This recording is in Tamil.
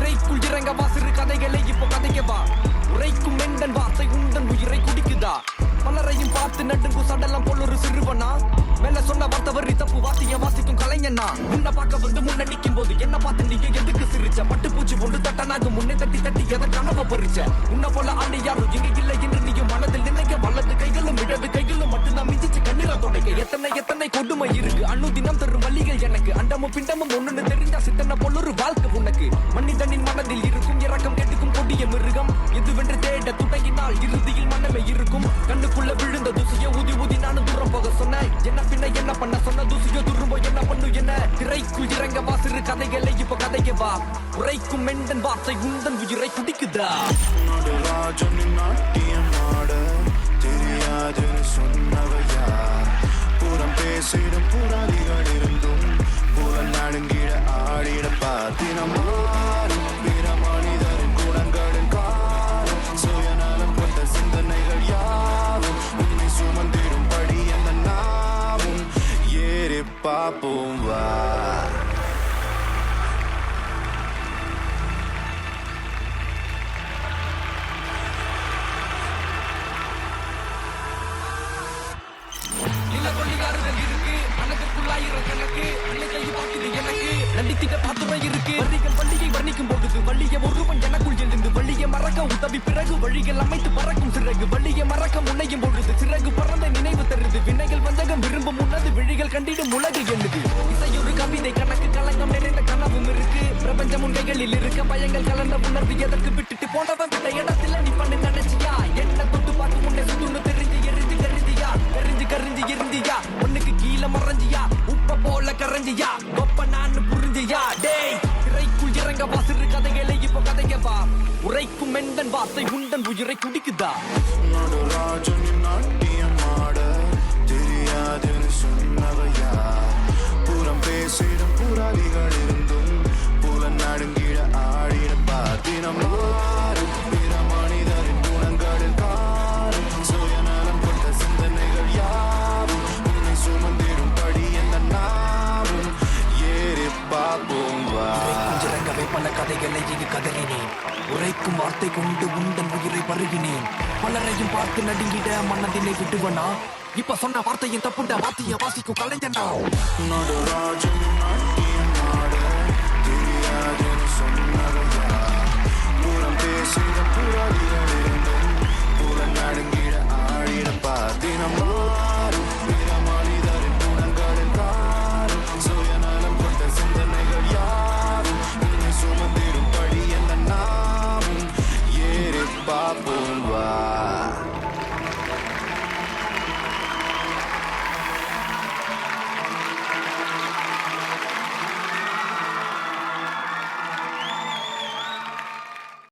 இறங்கவா? சிறு கதைகளை இப்போ கதைக்கவா? உரைக்கும் மெண்டன் வார்த்தை உண்டன் உயிரை குடிக்குதா? பலரையும் பார்த்து நடுங்கும் சடலம் போல் ஒரு சிறுவனா? மேல சொன்ன வார்த்தை வரி தப்பு வாசிய வாசிக்கும் கலைஞனா? உன்னை பார்க்க வந்து முன்ன நிக்கும் போது என்ன பார்த்து நீங்க எதுக்கு சிரிச்ச? பட்டு பூச்சி ஒன்று தட்டனாக முன்னே தட்டி தட்டி எதை கனவை பறிச்ச? உன்னை போல ஆண்டு யாரும் இங்க இல்லை என்று நீயும் மனதில் நினைக்க வலது கைகளும் இடது கைகளும் மட்டும்தான் மிதிச்சு கண்ணீரை தொடங்க எத்தனை எத்தனை கொடுமை இருக்கு? அண்ணு தினம் தரும் வழிகள் எனக்கு. அண்டமும் பிண்டமும் ஒண்ணுன்னு தெரிஞ்சு கதைகளை இப்ப கதைக்க வா. உரைக்கும் மெண்டன் வார்த்தை உந்தன் உயிரை குடிக்குதா? நடராஜனின் நாட்டியமாட தெரியாதுன்னு சொன்னவையா புறம் பேசிடும் புறாதிகள் இருந்தும் புறம் நடுங்கிட ஆடிட பார்த்தினம் மாறும். பிற மனிதரின் குணங்களின் காலம் சுயநலம் கொண்ட சிந்தனைகள் யாவும் உன்னை சுமந்திடும் படி அந்த நாவும்? ஏறி பார்ப்போம் வா. இருக்கு அணக்குள்ளாயிரம் கணக்கு அன்னைக்கு பார்க்குது எனக்கு. நடித்திட்ட பாத்துறை இருக்கு. வள்ளிகள் வள்ளியை வர்ணிக்கும் பொழுது வள்ளிய ஒருவன் எனக்குள் எழுந்து வள்ளிய மறக்க உதவி பிறகு வழிகள் அமைத்து பறக்கும் சிறகு. வள்ளிய மறக்க முன்னையும் பொழுது சிறகு பறந்த நினைவு தருது. வினைகள் வஞ்சகம் விரும்பும் உன்னது விழிகள் கண்டிடும் உலகு எண்ணுது இசையொரு கவிதை கணக்கு கலங்கம் நிறைந்த கனவும் இருக்கு. பிரபஞ்சம் உன் கைகளில் இருக்க பயங்கள் கலந்த உணர்வு எதற்கு விட்டுட்டு போனவன் விட்ட இடத்துல புரிஞ்சியா? கரைஞ்சியா ஒப்ப நான் புரிஞ்சியா? டேய் திரைக்குள் இறங்க வா சிறு கதைகளை இப்ப கதைங்க வா. உரைக்கும் மெண்டன் வார்த்தை உண்டன் உயிரை குடிக்குதா? நடராஜனின் நாட்டியமாட தெரியாதுன்னு பல கதைகளை இங்கு கதறினேன். உரைக்கும் வார்த்தை கொண்டு உண்டன் உயிரை பருகினேன். பலரையும் பார்த்து நடுங்கிட மன்னதினை விட்டுவனா இப்ப சொன்ன வார்த்தையின் தப்புண்ட வார்த்தைய வாசிக்கும் கலைஞனா? நடராஜனின் நாட்டியமாட